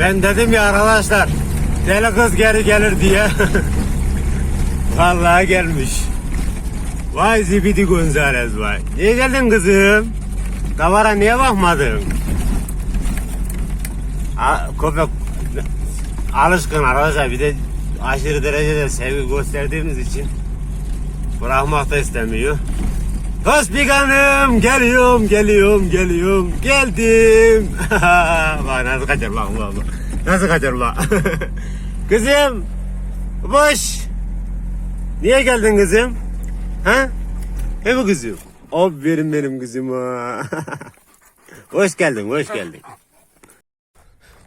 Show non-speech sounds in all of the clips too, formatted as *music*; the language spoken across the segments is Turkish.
Ben dedim ya arkadaşlar deli kız geri gelir diye. *laughs* Vallahi gelmiş. Vay zibidi Gonzales vay. Niye geldin kızım? Davara niye bakmadın? A, köpek alışkın arkadaşlar bir de aşırı derecede sevgi gösterdiğimiz için bırakmak da istemiyor. Tospik Hanım geliyorum geliyorum geliyorum geldim. *laughs* bak nasıl kaçar bak bak bak. Nasıl kaçar bak. *laughs* kızım boş. Niye geldin kızım? Ha? He mi kızım? Aferin benim kızıma. *laughs* hoş geldin hoş geldin.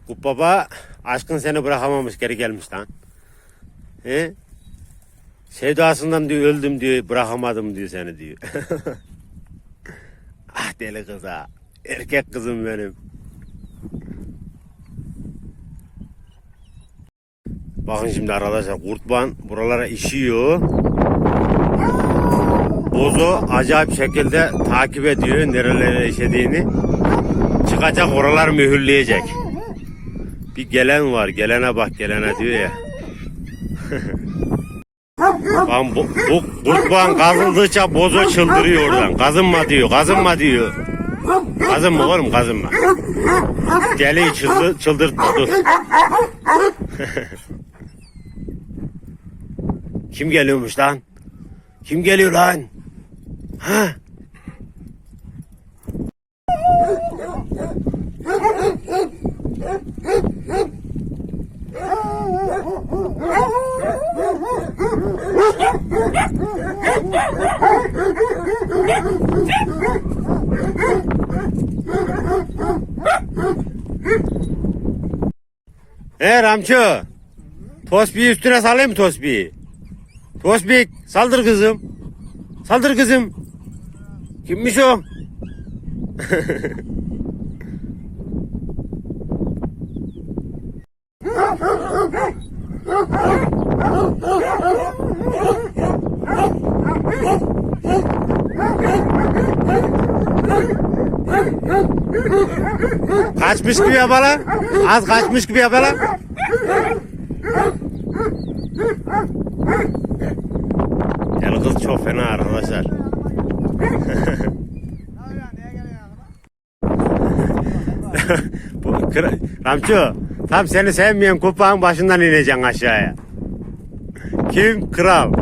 Bu baba aşkın seni bırakamamış geri gelmiş lan. He? Sevdasından diyor öldüm diyor bırakamadım diyor seni diyor. *laughs* ah deli kız ha. Erkek kızım benim. Bakın şimdi arkadaşlar kurtban buralara işiyor. Bozo acayip şekilde takip ediyor nerelere işediğini. Çıkacak oralar mühürleyecek. Bir gelen var gelene bak gelene diyor ya. *laughs* Lan bu, bu kurtban kazıldıkça bozo çıldırıyor oradan. Kazınma diyor, kazınma diyor. Kazınma oğlum kazınma. Deliyi çıldır, çıldırtma dur. *laughs* Kim geliyormuş lan? Kim geliyor lan? Ha? He Ramço. Tosbiyi üstüne salayım mı tosbiyi? Tosbik saldır kızım. Saldır kızım. Kimmiş o? Kaçmış gibi yapalım. Az kaçmış gibi yapalım. Yani kız çok fena arkadaşlar. Bu Ramço, tam seni sevmeyen kupağın başından ineceksin aşağıya. Kim? Kral.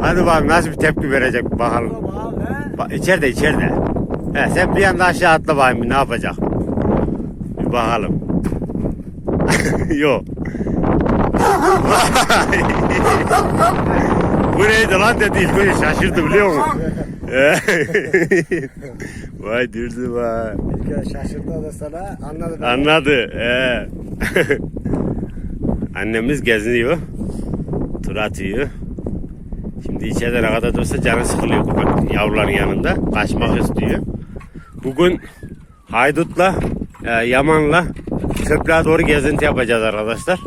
Hadi bakalım nasıl bir tepki verecek bakalım. Ba içeride içeride. He, sen bir anda aşağı atla bakayım ne yapacak. Bir bakalım. *laughs* *laughs* Yok. Bu neydi lan dedi böyle şaşırdı biliyor musun? *laughs* vay dürdü vay. Kere şaşırdı da sana anladı. Anladı. Ee. Annemiz geziniyor. Tur atıyor. Şimdi içeride ne kadar dursa canı sıkılıyor yavruların yanında. Kaçmak istiyor. Bugün Haydut'la, e, Yaman'la çöplüğe doğru gezinti yapacağız arkadaşlar.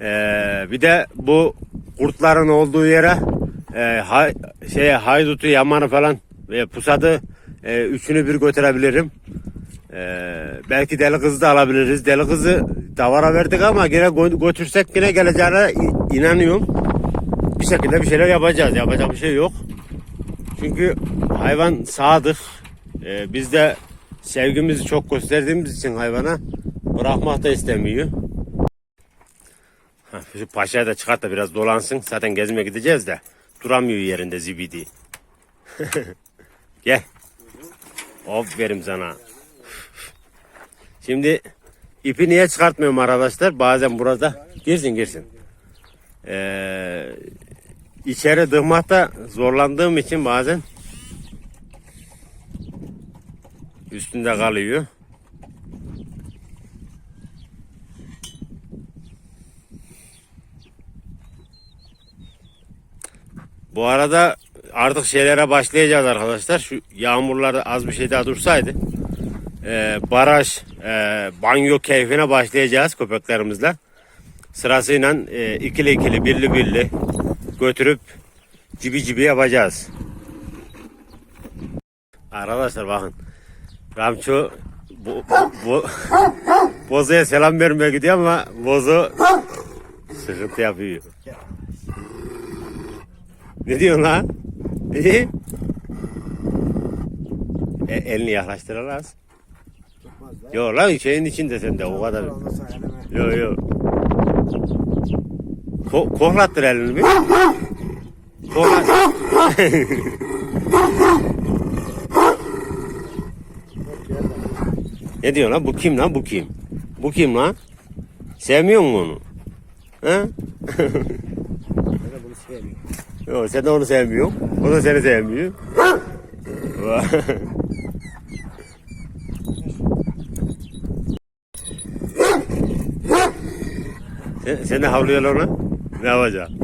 Ee, bir de bu kurtların olduğu yere e, hay, şeye Haydut'u, Yaman'ı falan ve Pusat'ı e, üçünü bir götürebilirim. Ee, belki deli kızı da alabiliriz. Deli kızı davara verdik ama gö- götürsek yine geleceğine inanıyorum. Bir şekilde bir şeyler yapacağız. Yapacak bir şey yok. Çünkü hayvan sadık. Ee, biz de sevgimizi çok gösterdiğimiz için hayvana bırakmak da istemiyor. Ha, şu paşayı da çıkart da biraz dolansın. Zaten gezmeye gideceğiz de. Duramıyor yerinde zibidi. *laughs* Gel. Aferin sana. Şimdi ipi niye çıkartmıyorum arkadaşlar? Bazen burada girsin girsin. Ee, içeri dığmakta zorlandığım için bazen üstünde kalıyor. Bu arada artık şeylere başlayacağız arkadaşlar. Şu yağmurlarda az bir şey daha dursaydı e, baraj, e, banyo keyfine başlayacağız köpeklerimizle. Sırasıyla e, ikili ikili, birli birli götürüp cibi cibi yapacağız. Arkadaşlar bakın. Ramço bu, bu, Bozo'ya selam vermeye gidiyor ama Bozo sıkıntı yapıyor. Ne diyorsun lan? İyi. E, elini yaklaştırırız. Tutmaz lan. Yok lan şeyin içinde sende o kadar. Yok yok. Ko koklattır elini bir. Koklat. *laughs* Yok, gel lan. Ne diyor lan? Bu kim lan? Bu kim? Bu kim lan? Sevmiyor musun onu? Ha? Ben sen de onu sevmiyorsun. O da seni sevmiyor. Sen, sen de havlıyorsun ona. Ne yapacaksın?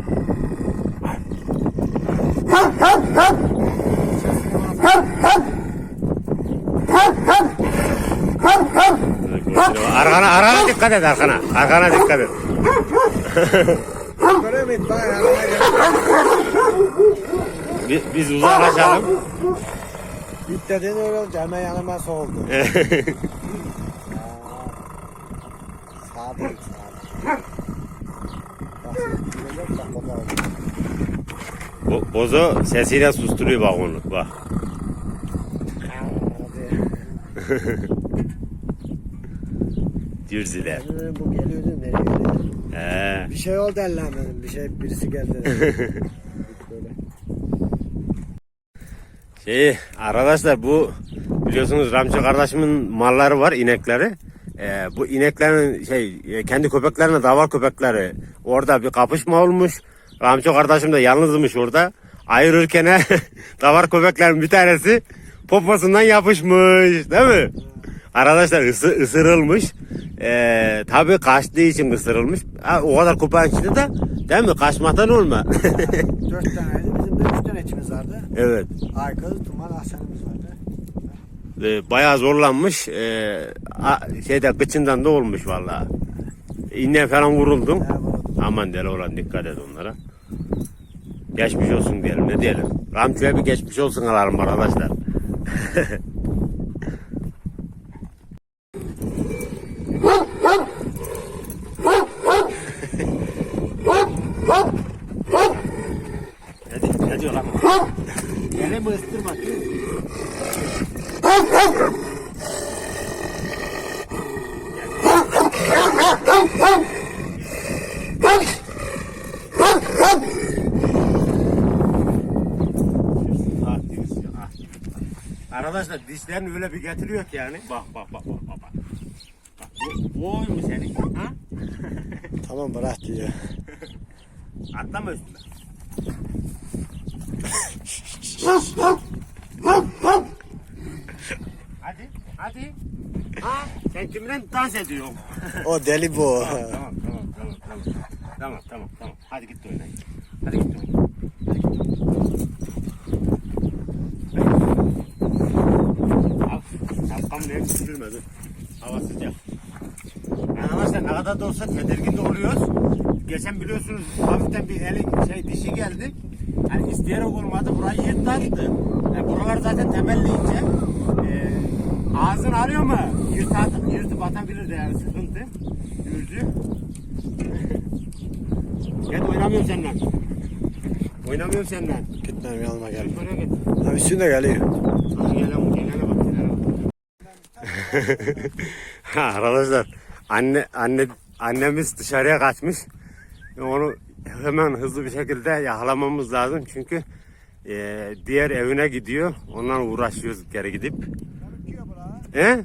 Arkana, arkana dikkat et arkana. Arkana dikkat et. Biz, biz uzaklaşalım. Git dediğin öyle hemen yanıma soğuldu. Bakalım. *laughs* Bo- Bozo sesiyle susturuyor bak onu. Bak. *laughs* Dürziler. Dedim, bu geliyordu nereye? He. Bir şey oldu Allah'ım dedim. Bir şey birisi geldi. *laughs* Böyle. Şey arkadaşlar bu biliyorsunuz Ramço kardeşimin malları var inekleri. Ee, bu ineklerin şey e, kendi köpeklerine davar köpekleri orada bir kapışma olmuş. Ramço kardeşim de yalnızmış orada. Ayırırken *laughs* davar köpeklerin bir tanesi poposundan yapışmış değil mi? Arkadaşlar ısı, ısırılmış. Ee, tabii kaçtığı için ısırılmış. Ha, o kadar köpeğin içinde de değil mi? Kaçmaktan olma. *laughs* Dört taneydi. Bizim de üç tane içimiz vardı. evet. Aykız, Tuman, Ahsenimiz vardı. e, bayağı zorlanmış. E, a- şeyde kıçından da olmuş vallahi. İğne falan vuruldum. Ha. Aman deli olan dikkat et onlara. Geçmiş olsun diyelim ne diyelim. Ramço'ya bir geçmiş olsun alalım arkadaşlar. *laughs* ne, ne diyor lan? Beni bu ıstırma. Ah, diyorsun ya, ah. Arkadaşlar dişlerini öyle bir getiriyor ki yani. Bak bak bak bak bak. bak. Bu, bu oy mu senin? Ha? *laughs* Tamam bırak diyor. Atlama üstüne. hadi, hadi. Ha, sen kimle dans ediyorsun? O deli bu. *laughs* tamam, tamam, tamam, tamam. Tamam, tamam, tamam. Hadi git oyna. Hadi git oyna. Hadi git. Al, şapkamı ne düşürme dur. Hava sıcak. Arkadaşlar ne kadar da olsa tedirgin de oluyoruz. Geçen biliyorsunuz hafiften bir eli şey dişi geldi. Hani isteyerek olmadı. Burayı yırtlattı. E, buralar zaten temelleyince e, ağzını arıyor mu? Yırt, yırtıp atabilir de yani sıkıntı. Yürüdü. *laughs* Gel oynamıyorum senden. Oynamıyorum senden. Gitmem yanıma gel. Oraya git. Ha üstünde geliyor. Hadi gel lan, gelene bak, gelene bak. *laughs* Ha, Arkadaşlar anne anne annemiz dışarıya kaçmış. Onu hemen hızlı bir şekilde yakalamamız lazım çünkü e, diğer evine gidiyor. Ondan uğraşıyoruz geri gidip. He?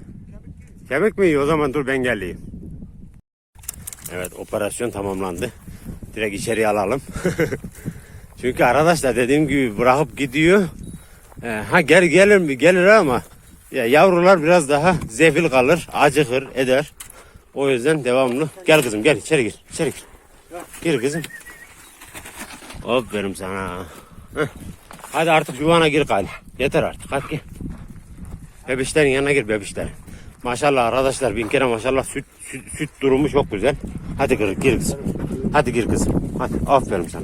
Kemik mi yiyor? O zaman dur ben geleyim. Evet operasyon tamamlandı. Direkt içeriye alalım. *laughs* çünkü arkadaşlar dediğim gibi bırakıp gidiyor. Ee, ha gel gelir mi gelir ama ya yavrular biraz daha zefil kalır, acıkır, eder. O yüzden devamlı. Gel kızım gel içeri gir. içeri gir. Gir kızım. Aferin sana. Heh. Hadi artık yuvana gir gari. Yeter artık hadi gel. Bebişlerin yanına gir bebişlerin. Maşallah arkadaşlar bin kere maşallah süt, süt, süt durumu çok güzel. Hadi gir, gir kızım. Hadi gir kızım. Hadi aferin sana.